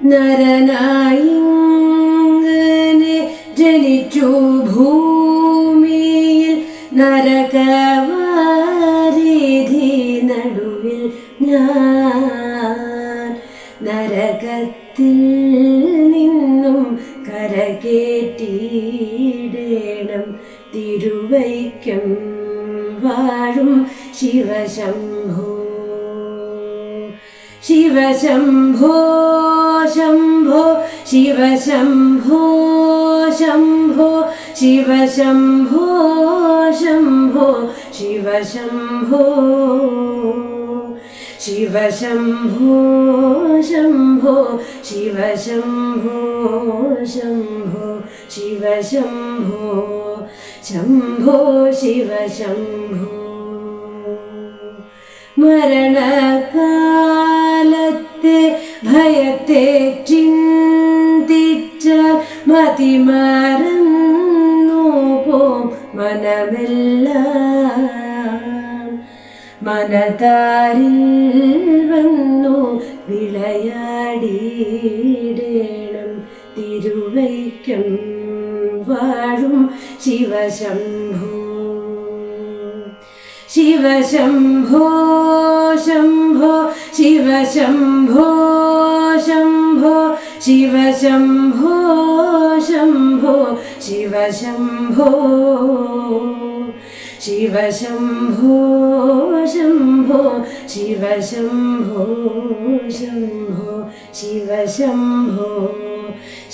നരനായിങ്ങനെ ജനിച്ചു ഭൂമിയിൽ നരകവാരിധി നടുവിൽ ഞാൻ. നരകത്തിൽ നിന്നും കരകേറ്റിയിടേണം തിരുവൈക്കം വാഴും ശിവശംഭോ ശിവശംഭോ ശംഭോ ശിവശംഭോ ശംഭോ ശിവശംഭോ ശംഭോ ശിവശംഭോ ശിവശംഭോ ശംഭോ ശിവശംഭോ ശംഭോ ശിവശംഭോ ശംഭോ ശിവശംഭോ മരണകാലത്തെ മതിമറന്നു പോം മനമെല്ലാം. മനതാരിൽ വന്നു വിളയാടിയിടേണം. തിരുവൈക്കം വാഴും ശിവശംഭോ. ശിവശംഭോ ശംഭോ ശിവശംഭോ ശംഭോ. ശിവശംഭോ ശംഭോ ശിവശംഭോ ശിവശംഭോ ശംഭോ ശിവശംഭോ ശംഭോ ശിവശംഭോ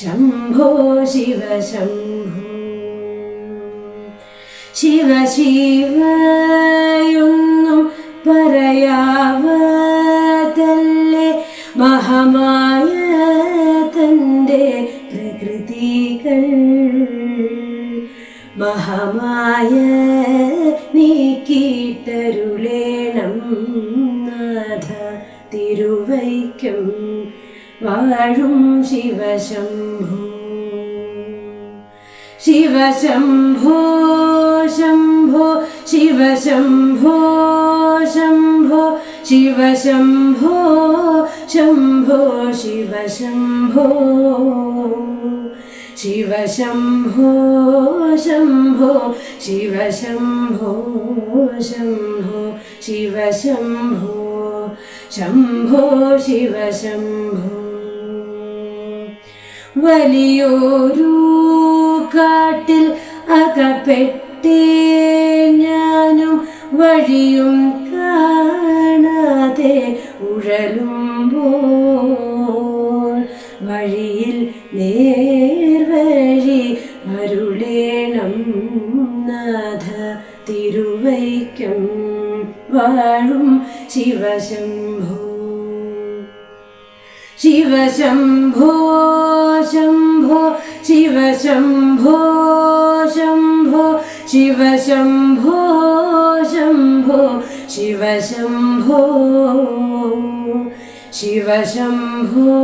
ശംഭോ ശിവശംഭോ ശിവ ശിവയൊന്നും പറയാവതല്ലേ മഹമായ മഹമായ നീക്കിട്ടരുളേണം നാഥ തിരുവൈക്കം വാഴും ശിവശംഭോ. ശിവശംഭോ ശംഭോ ശിവശംഭോ ശംഭോ ശിവശംഭോ ശംഭോ ശിവശംഭോ. ശിവശംഭോ ശംഭോ ശിവശംഭോ ശംഭോ ശിവശംഭോ ശംഭോ ശിവശംഭോ. വലിയൊരു കാട്ടിൽ അകപ്പെട്ടേ ഞാനും വഴിയും കാണാതെ ഉഴലുമ്പോൾ അരുളേണം നാഥ തിരുവൈക്കം വാഴും ശിവശംഭോ. ശിവശംഭോ ശംഭോ ശിവശംഭോ ശംഭോ ശിവശംഭോ ശംഭോ ശിവശംഭോ. ശിവശംഭോ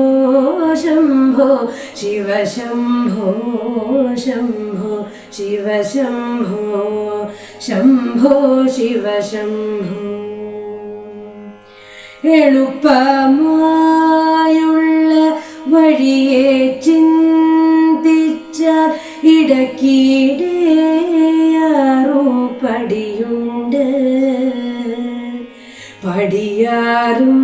ശംഭോ ശിവശംഭോ ശംഭോ ശിവശംഭോ ശംഭോ ശിവശംഭോ എളുപ്പമായുള്ള വഴിയെ ചിന്തിച്ചാൽ ഇടയ്ക്കിടെയാറു പടിയുണ്ട് പടിയാറും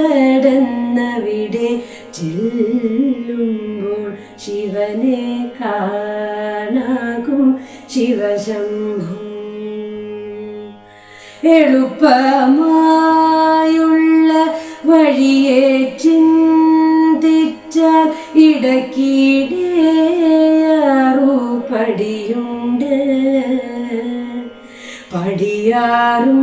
കടന്നവിടെ ചെല്ലുമ്പോൾ ശിവനെ കാണാകും ശിവശംഭൂ. എളുപ്പമായുള്ള വഴിയെ ചിന്തിച്ചാൽ ഇടയ്ക്കിടെയാറു പടിയുണ്ട് പടിയാറും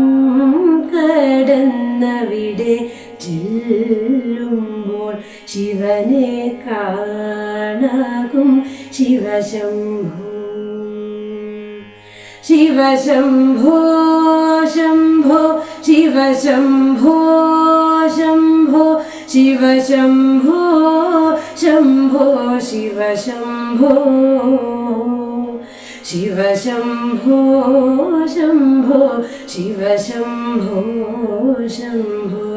കടന്നവിടെ ചെല്ലുമ്പോൾ ശിവനെ കാണാകും ശിവശംഭൂ. ശിവശംഭോ ശംഭോ ശിവശംഭോ ശംഭോ ശിവശംഭോ ശംഭോ ശിവശംഭോ. ശിവശംഭോ ശംഭോ ശിവശംഭോ ശംഭോ.